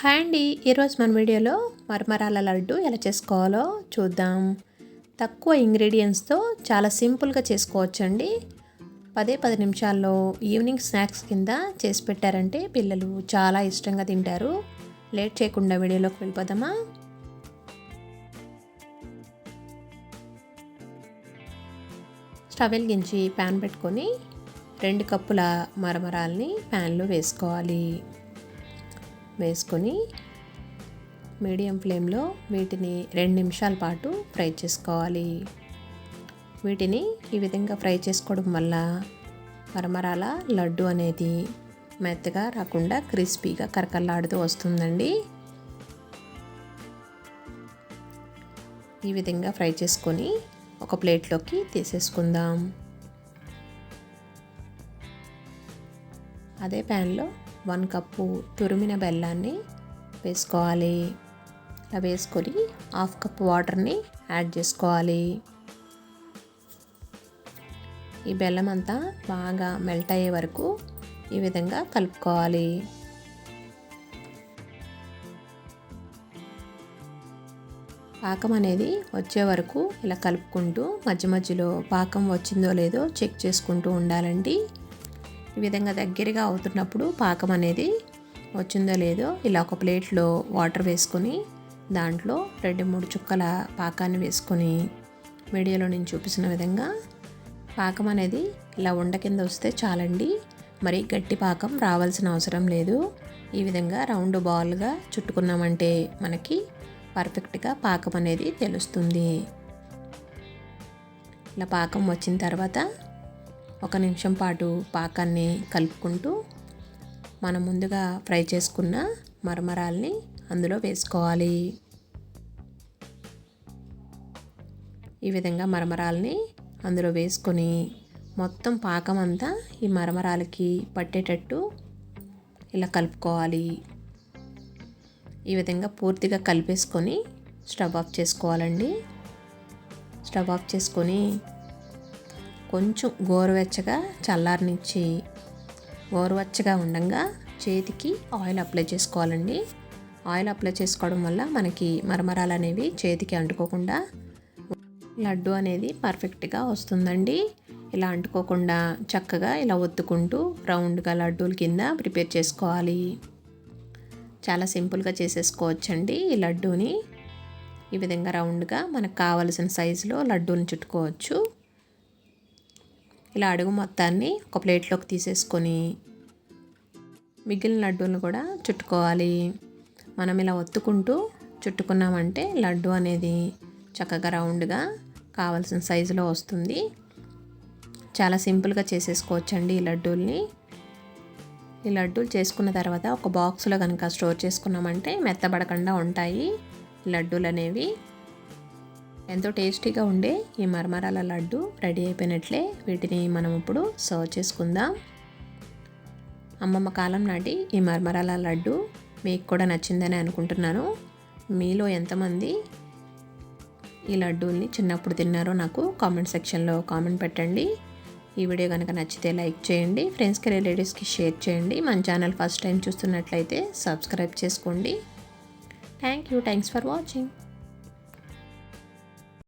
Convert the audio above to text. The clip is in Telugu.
హాయ్ అండి. ఈరోజు మన వీడియోలో మరమరాల లడ్డు ఎలా చేసుకోవాలో చూద్దాం. తక్కువ ఇంగ్రీడియంట్స్తో చాలా సింపుల్గా చేసుకోవచ్చండి. పదే పది నిమిషాల్లో ఈవినింగ్ స్నాక్స్ కింద చేసి పెట్టారంటే పిల్లలు చాలా ఇష్టంగా తింటారు. లేట్ చేయకుండా వీడియోలోకి వెళ్ళిపోదామా? స్టవ్ వెలిగించి ప్యాన్ పెట్టుకొని రెండు కప్పుల మరమరాల్ని ప్యాన్లో వేసుకోవాలి. వేసుకొని మీడియం ఫ్లేమ్లో వీటిని రెండు నిమిషాల పాటు ఫ్రై చేసుకోవాలి. వీటిని ఈ విధంగా ఫ్రై చేసుకోవడం వల్ల మరమరాల లడ్డు అనేది మెత్తగా రాకుండా క్రిస్పీగా కరకల్లాడుతూ వస్తుందండి. ఈ విధంగా ఫ్రై చేసుకొని ఒక ప్లేట్లోకి తీసేసుకుందాం. అదే ప్యాన్లో వన్ కప్పు తురిమిన బెల్లాన్ని వేసుకోవాలి. ఇలా వేసుకొని హాఫ్ కప్ వాటర్ని యాడ్ చేసుకోవాలి. ఈ బెల్లం అంతా బాగా మెల్ట్ అయ్యే వరకు ఈ విధంగా కలుపుకోవాలి. పాకం అనేది వచ్చే వరకు ఇలా కలుపుకుంటూ మధ్య మధ్యలో పాకం వచ్చిందో లేదో చెక్ చేసుకుంటూ ఉండాలండి. ఈ విధంగా దగ్గరగా అవుతున్నప్పుడు పాకం అనేది వచ్చిందో లేదో ఇలా ఒక ప్లేట్లో వాటర్ వేసుకొని దాంట్లో రెండు మూడు చుక్కల పాకాన్ని వేసుకొని వీడియోలో నేను చూపిస్తున్న విధంగా పాకం అనేది ఇలా ఉండ కింద వస్తే చాలండి. మరి గట్టి పాకం రావాల్సిన అవసరం లేదు. ఈ విధంగా రౌండ్ బాల్గా చుట్టుకున్నామంటే మనకి పర్ఫెక్ట్గా పాకం అనేది తెలుస్తుంది. ఇలా పాకం వచ్చిన తర్వాత ఒక నిమిషం పాటు పాకాన్ని కలుపుకుంటూ మనం ముందుగా ఫ్రై చేసుకున్న మరమరాల్ని అందులో వేసుకోవాలి. ఈ విధంగా మరమరాల్ని అందులో వేసుకొని మొత్తం పాకం అంతా ఈ మరమరాలకి పట్టేటట్టు ఇలా కలుపుకోవాలి. ఈ విధంగా పూర్తిగా కలిపేసుకొని స్టవ్ ఆఫ్ చేసుకోవాలండి. స్టవ్ ఆఫ్ చేసుకొని కొంచెం గోరువెచ్చగా చల్లారనిచ్చి గోరువెచ్చగా ఉండగా చేతికి ఆయిల్ అప్లై చేసుకోవాలండి. ఆయిల్ అప్లై చేసుకోవడం వల్ల మనకి మరమరాలు అనేవి చేతికి అంటుకోకుండా లడ్డు అనేది పర్ఫెక్ట్గా వస్తుందండి. ఇలా అంటుకోకుండా చక్కగా ఇలా ఒత్తుకుంటూ రౌండ్గా లడ్డూల కింద ప్రిపేర్ చేసుకోవాలి. చాలా సింపుల్గా చేసేసుకోవచ్చండి ఈ లడ్డూని. ఈ విధంగా రౌండ్గా మనకు కావలసిన సైజులో లడ్డూని చుట్టుకోవచ్చు. ఇలా అడుగు మొత్తాన్ని ఒక ప్లేట్లోకి తీసేసుకొని మిగిలిన లడ్డూలను కూడా చుట్టుకోవాలి. మనం ఇలా ఒత్తుకుంటూ చుట్టుకున్నామంటే లడ్డు అనేది చక్కగా రౌండ్గా కావాల్సిన సైజులో వస్తుంది. చాలా సింపుల్గా చేసేసుకోవచ్చండి ఈ లడ్డూల్ని. ఈ లడ్డూలు చేసుకున్న తర్వాత ఒక బాక్స్లో కనుక స్టోర్ చేసుకున్నామంటే మెత్తబడకుండా ఉంటాయి లడ్డూలు అనేవి ఎంతో టేస్టీగా ఉండే ఈ మరమరాల లడ్డు రెడీ అయిపోయినట్లే. వీటిని మనం ఇప్పుడు సర్వ్ చేసుకుందాం. అమ్మమ్మ కాలం నాటి ఈ మరమరాల లడ్డు మీకు కూడా నచ్చిందని అనుకుంటున్నాను. మీలో ఎంతమంది ఈ లడ్డూల్ని చిన్నప్పుడు తిన్నారో నాకు కామెంట్ సెక్షన్లో కామెంట్ పెట్టండి. ఈ వీడియో కనుక నచ్చితే లైక్ చేయండి ఫ్రెండ్స్కి రిలేటివ్స్కి షేర్ చేయండి మన ఛానల్ ఫస్ట్ టైం చూస్తున్నట్లయితే సబ్స్క్రైబ్ చేసుకోండి. Thank you thanks for watching.